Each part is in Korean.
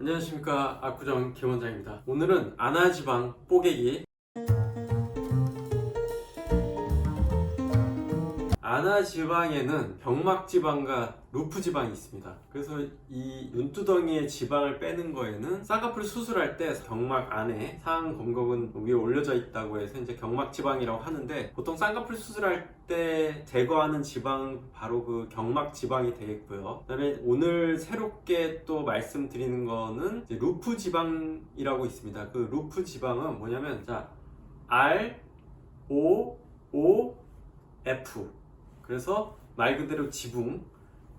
안녕하십니까. 압구정 김원장입니다. 오늘은 아나지방 뽀개기 아나 지방에는 병막 지방과 루프 지방이 있습니다. 그래서 이 눈두덩이의 지방을 빼는 거에는 쌍꺼풀 수술할 때 경막 안에 상안 검검은 위에 올려져 있다고 해서 이제 경막 지방이라고 하는데 보통 쌍꺼풀 수술할 때 제거하는 지방 바로 그 경막 지방이 되겠고요. 그 다음에 오늘 새롭게 또 말씀드리는 거는 이제 루프 지방이라고 있습니다. 그 루프 지방은 뭐냐면 자 R O O F 그래서 말 그대로 지붕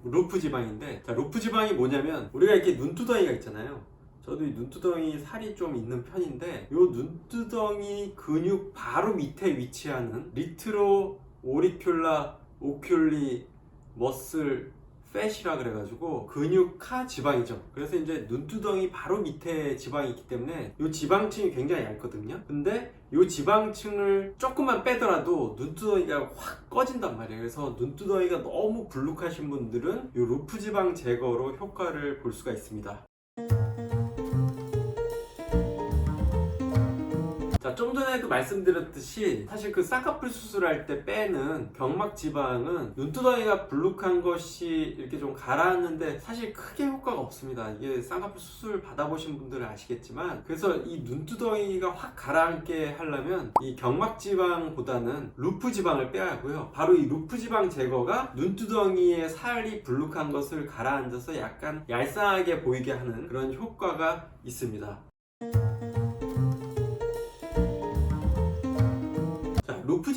루프 지방인데 자 루프 지방이 뭐냐면 우리가 이렇게 눈두덩이가 있잖아요. 저도 이 눈두덩이 살이 좀 있는 편인데 이 눈두덩이 근육 바로 밑에 위치하는 리트로 오리큘라 오큘리 머슬 팻이라 그래가지고 근육하 지방이죠. 그래서 이제 눈두덩이 바로 밑에 지방이 있기 때문에 이 지방층이 굉장히 얇거든요. 근데 이 지방층을 조금만 빼더라도 눈두덩이가 확 꺼진단 말이에요. 그래서 눈두덩이가 너무 불룩하신 분들은 이 루프 지방 제거로 효과를 볼 수가 있습니다. 좀 전에도 말씀드렸듯이 사실 그 쌍꺼풀 수술할 때 빼는 경막 지방은 눈두덩이가 불룩한 것이 이렇게 좀 가라앉는데 사실 크게 효과가 없습니다. 이게 쌍꺼풀 수술 받아보신 분들은 아시겠지만 그래서 이 눈두덩이가 확 가라앉게 하려면 이 경막 지방보다는 루프 지방을 빼야 하고요. 바로 이 루프 지방 제거가 눈두덩이에 살이 불룩한 것을 가라앉아서 약간 얄쌍하게 보이게 하는 그런 효과가 있습니다.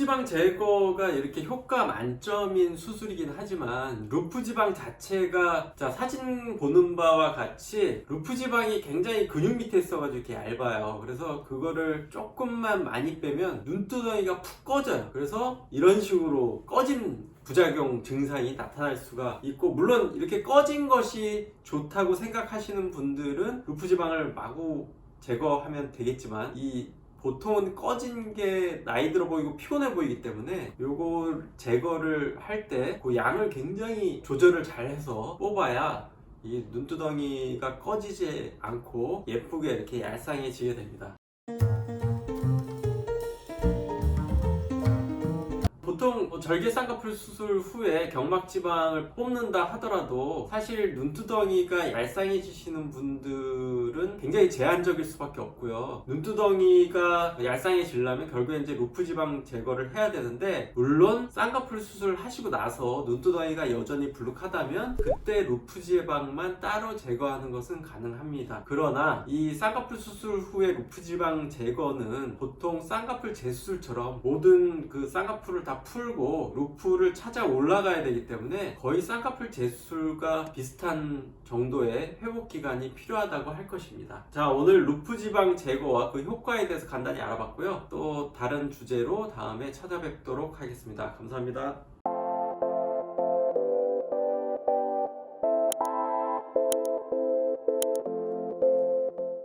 지방 제거가 이렇게 효과 만점인 수술이긴 하지만 루프 지방 자체가 자, 사진 보는 바와 같이 루프 지방이 굉장히 근육 밑에 있어가지고 이렇게 얇아요. 그래서 그거를 조금만 많이 빼면 눈두덩이가 푹 꺼져요. 그래서 이런 식으로 꺼진 부작용 증상이 나타날 수가 있고 물론 이렇게 꺼진 것이 좋다고 생각하시는 분들은 루프 지방을 마구 제거하면 되겠지만 이 보통은 꺼진 게 나이 들어 보이고 피곤해 보이기 때문에 요거 제거를 할 때 그 양을 굉장히 조절을 잘 해서 뽑아야 이 눈두덩이가 꺼지지 않고 예쁘게 이렇게 얄쌍해지게 됩니다. 뭐 절개 쌍꺼풀 수술 후에 경막 지방을 뽑는다 하더라도 사실 눈두덩이가 얄쌍해지시는 분들은 굉장히 제한적일 수밖에 없고요. 눈두덩이가 얄쌍해지려면 결국에 이제 루프 지방 제거를 해야 되는데 물론 쌍꺼풀 수술 하시고 나서 눈두덩이가 여전히 불룩하다면 그때 루프 지방만 따로 제거하는 것은 가능합니다. 그러나 이 쌍꺼풀 수술 후에 루프 지방 제거는 보통 쌍꺼풀 재수술처럼 모든 그 쌍꺼풀을 다 풀고 루프를 찾아 올라가야 되기 때문에 거의 쌍꺼풀 재수술과 비슷한 정도의 회복 기간이 필요하다고 할 것입니다. 자, 오늘 루프 지방 제거와 그 효과에 대해서 간단히 알아봤고요. 또 다른 주제로 다음에 찾아뵙도록 하겠습니다. 감사합니다.